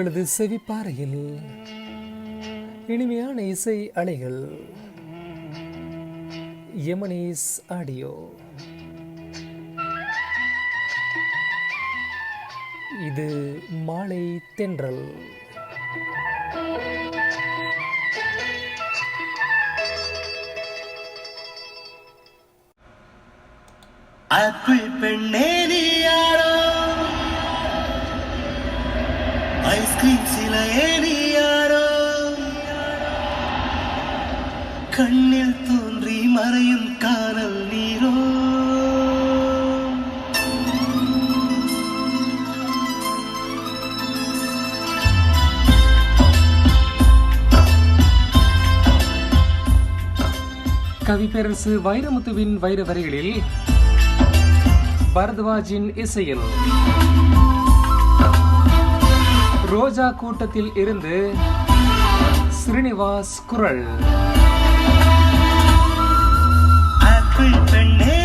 உங்களது செவிப்பாறையில் இனிமையான இசை அலைகள் யமனேஸ் ஆடியோ. இது மாலை தென்றல். அத்வி பெண்ணே நீ யாரோ? சிலையே நீ யாரோ? கண்ணில் தோன்றி மறையும் காணல் நீரோ? கவிப்பேரரசு வைரமுத்துவின் வைர வரிகளில் பரத்வாஜின் இசையில் ரோஜா கூட்டத்தில் இருந்து ஸ்ரீனிவாஸ் குரல். பெண்ணே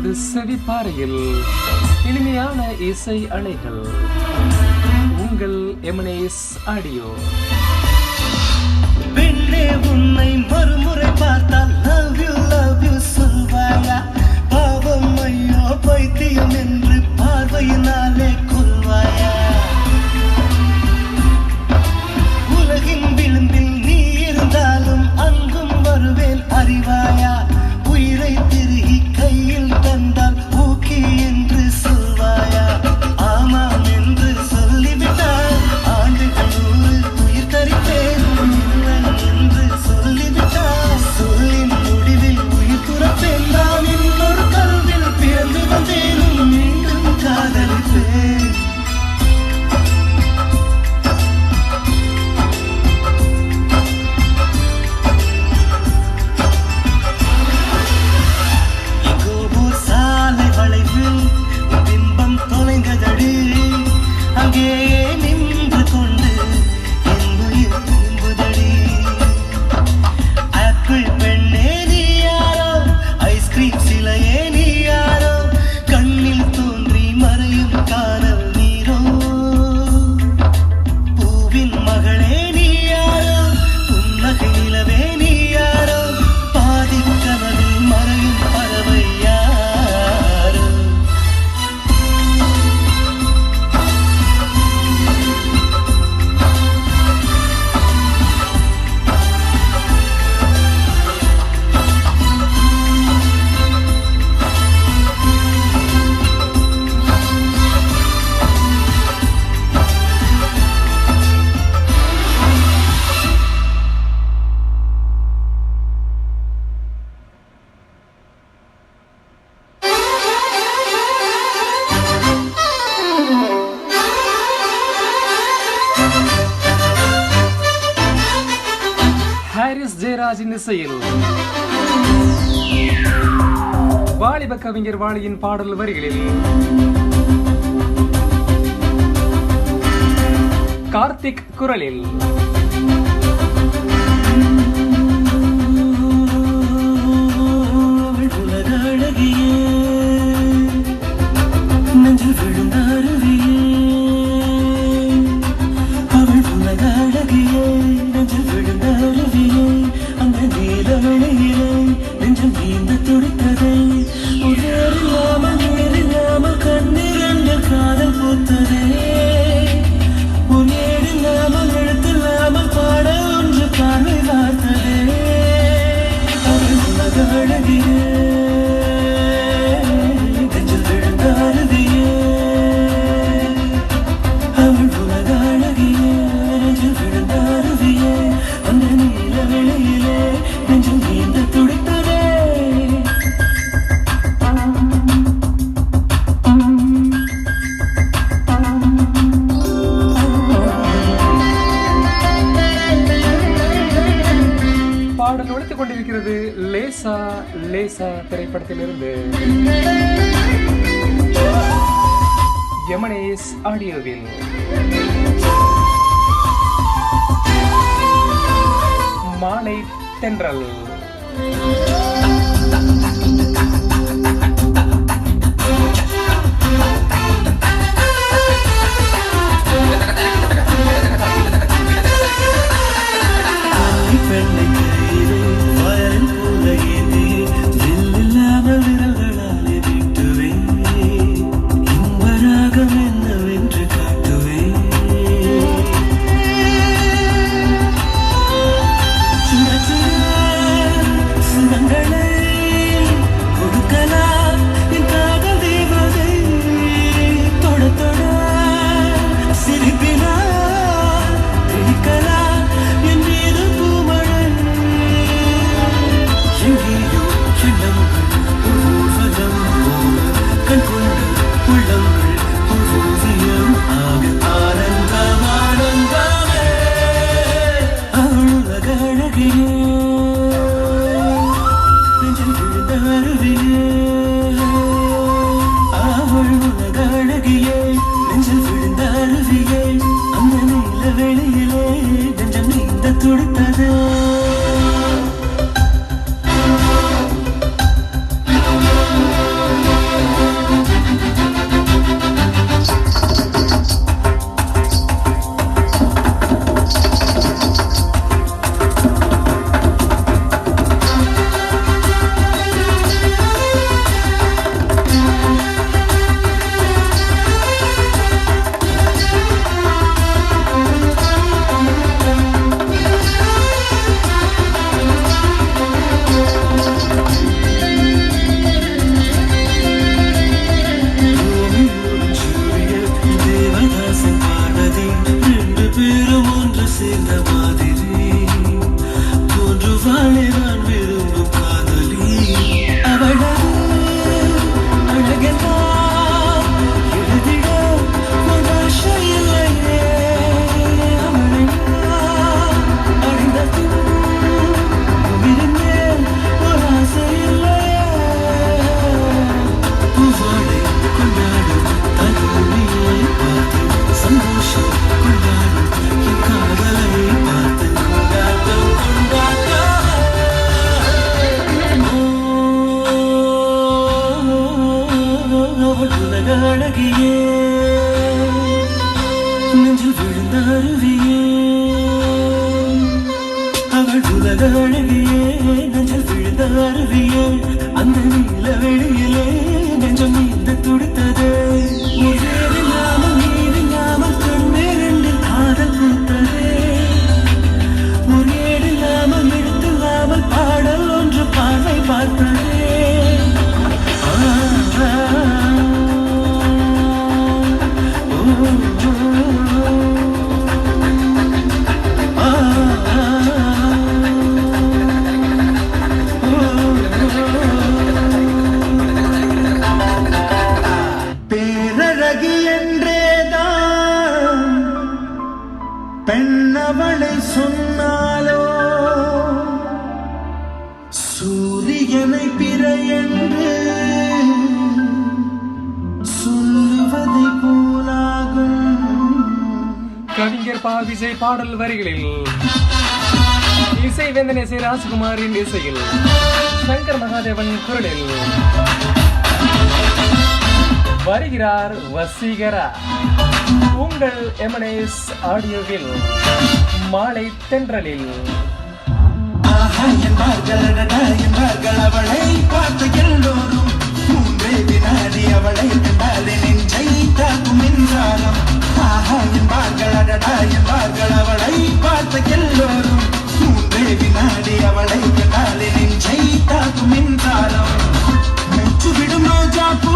உங்களது செவிப்பாறையில் இனிமையான இசை அலைகள் உங்கள் எமனேஸ் ஆடியோ. பெண்ணே உன்னை மறுமுறை பார்த்தால் லவ் யூ லவ் யூ சொல்வாயா? பாவம் ஐயோ பைத்தியம் என்று பார்வையினாலே கொள்வாயா? உலகின் விளிம்பில் நீ இருந்தாலும் அங்கும் வருவேன் அறிவாயா? செயல் வாலிப கவிஞர் வாலியின் பாடல் வரிகளில். கார்த்திக் குரலில். வாரிசு திரைப்படத்திலிருந்து. யமனேஸ் ஆடியோவில். மாலை தென்றல். the one. அழகியே நெஞ்சல் விழுந்த அருவியே அந்த நீல வெளியிலே நெஞ்சம் நீந்த துடித்தது. உயிரில்லாமல் சூரியனை சொல்லுவதை போலாகும். கவிஞர் பாவிசை பாடல் வரிகளில் இசை வேந்தன் இசை ராஜ்குமாரின் இசையில் சங்கர் மகாதேவன் குரலில் வருகிறார் வசீகரா. உங்கள் எமனேஸ் ஆடியோவில் மாலை தென்றலில் ஆஹா என்பார்கள் அடடா என்பார்கள் அவளை பார்த்த எல்லோரும் மூன்றே வினாடி அவளை கண்டாலே நெஞ்சை தாக்கும் மின்சாரம் ஆஹா என்பார்கள் அடடா என்பார்கள் அவளை பார்த்த எல்லோரும் மூன்றே வினாடி அவளை கண்டாலே நெஞ்சை தாக்கும் மின்சாரம் மெச்சு விடும் ரோஜா பூ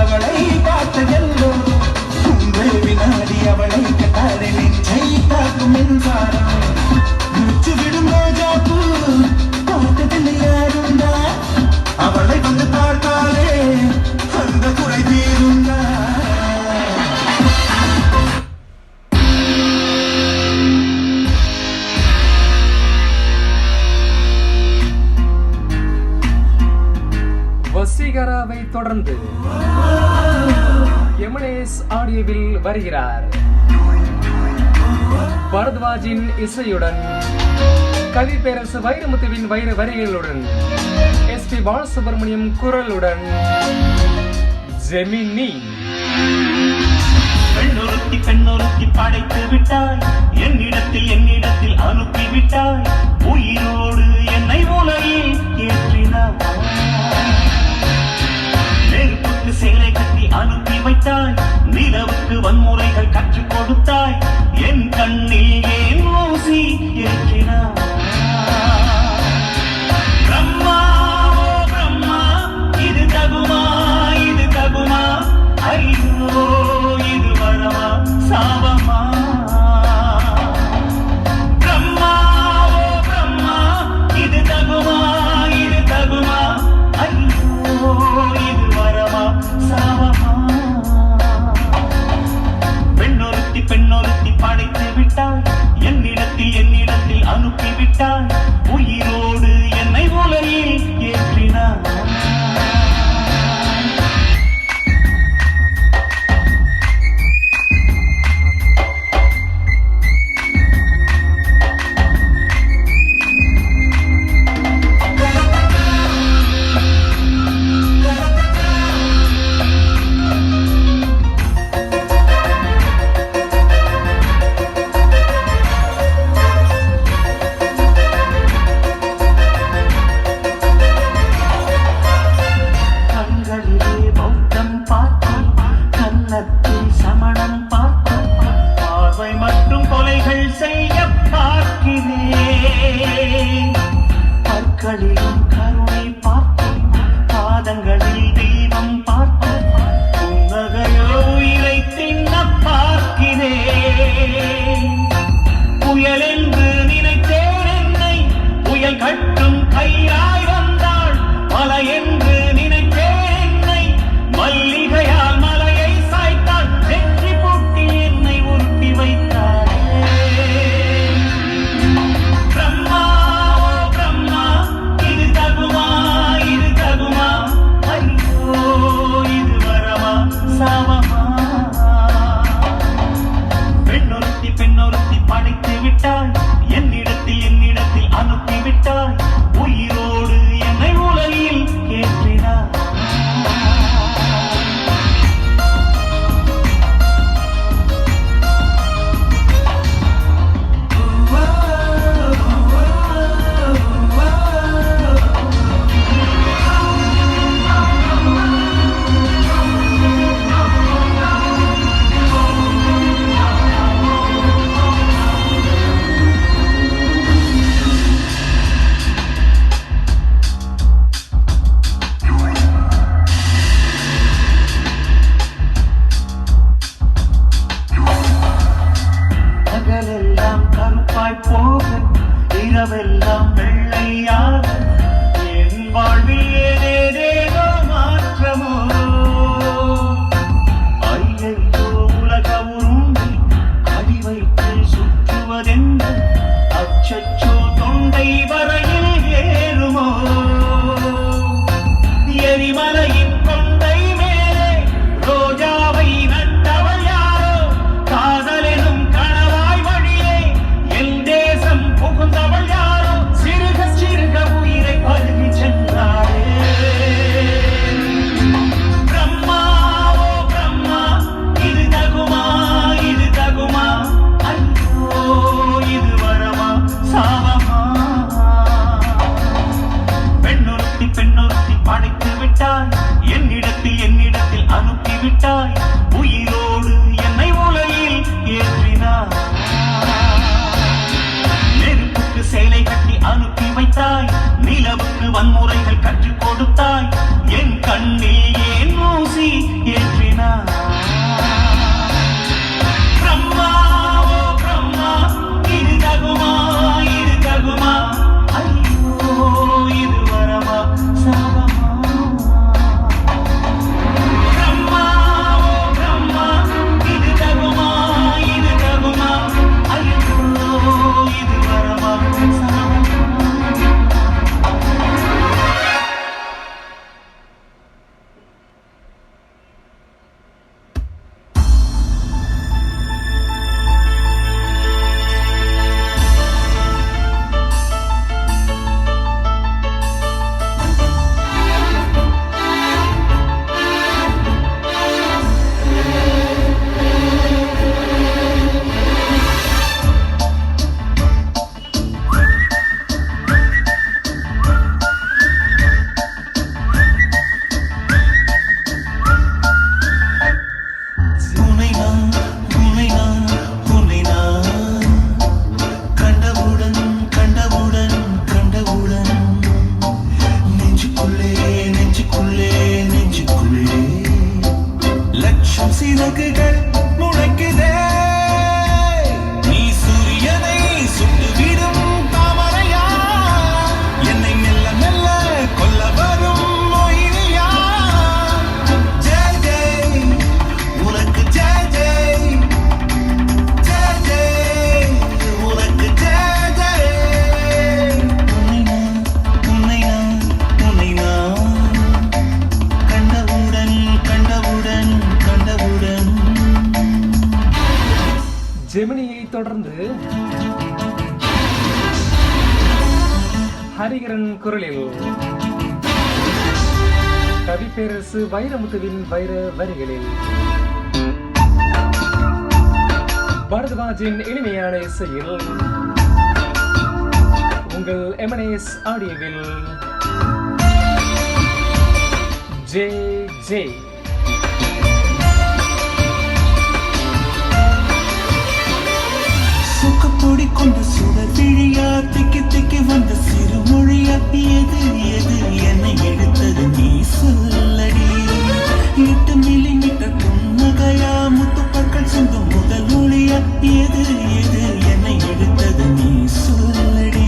அவளை பார்த்ததெல்லோ உங்கள் வினாடி அவளை கட்டாத நெஞ்சை தாக்கும் மின்சாரம் முடிச்சு விடும் ரோஜா பூ பார்த்ததில்லை யாருண்டா தொடர்ந்து எமனேஸ் ஆடியோவில் வருகிறார். பரத்வாஜின் இசையுடன் கவி பேரரசு வைரமுத்துவின் வைர வரிகளுடன் எஸ் பி பாலசுப்ரமணியம் குரலுடன் ஜெமினி. பெண்ணொருத்தி பெண்ணொருத்தி படைத்து விட்டாய். என்னிடத்தில் என்னிடத்தில் அனுப்பிவிட்டாய். உயிரோடு என்னை உலகில் ஏற்றினாய். நிலவுக்கு சேலை கட்டி அனுப்பி வைத்தாய். நிலவுக்கு வன்முறைகள் கற்றுக் கொடுத்தாய். என் கண்ணில் ஏன் ஊசி இருக்கிறாய்? பிரம்மா பிரம்மா இது தகுமா இது தகுமா? ஐயோ இது வரமா சாபமா? விட்டால் ಗಾಳಿ குரலில். கவிப்பேரரசு வைரமுத்துவின் வைர வரிகளில். பரத்வாஜின் இனிமையான இசையில். உங்கள் எமனேஸ் ஆடியோவில். J J. சுக்கப்பொடி கொண்ட சுடர் விழியா திக்கி திக்கி வந்த சிறுமொழி எது எது என்னை எடுத்தது நீ சொல்லடி. எட்டு மில்லி மீட்டர் புன்னகையா முத்துப்பற்கள் சிந்தும் முதல் மொழியா எது எது என்னை எடுத்தது நீ சொல்லடி.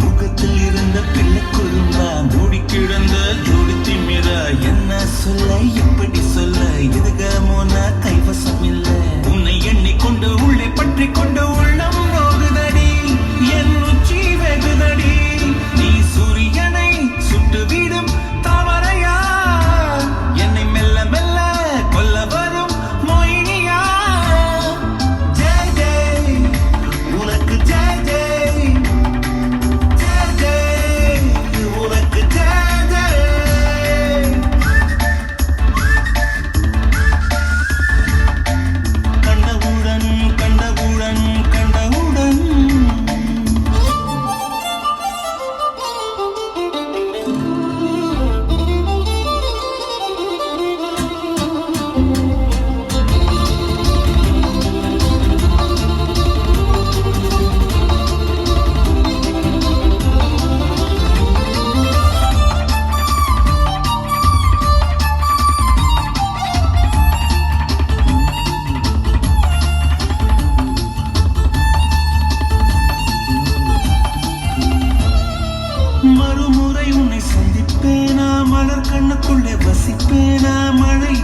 முகத்தில் இருந்த பிள்ளை குறும்பா மூடி கிடந்த ஜோடி திமிரா என்ன சொல்ல எப்படி மலர் கண்ணுக்குள்ளே வசிப்பேனா மழை?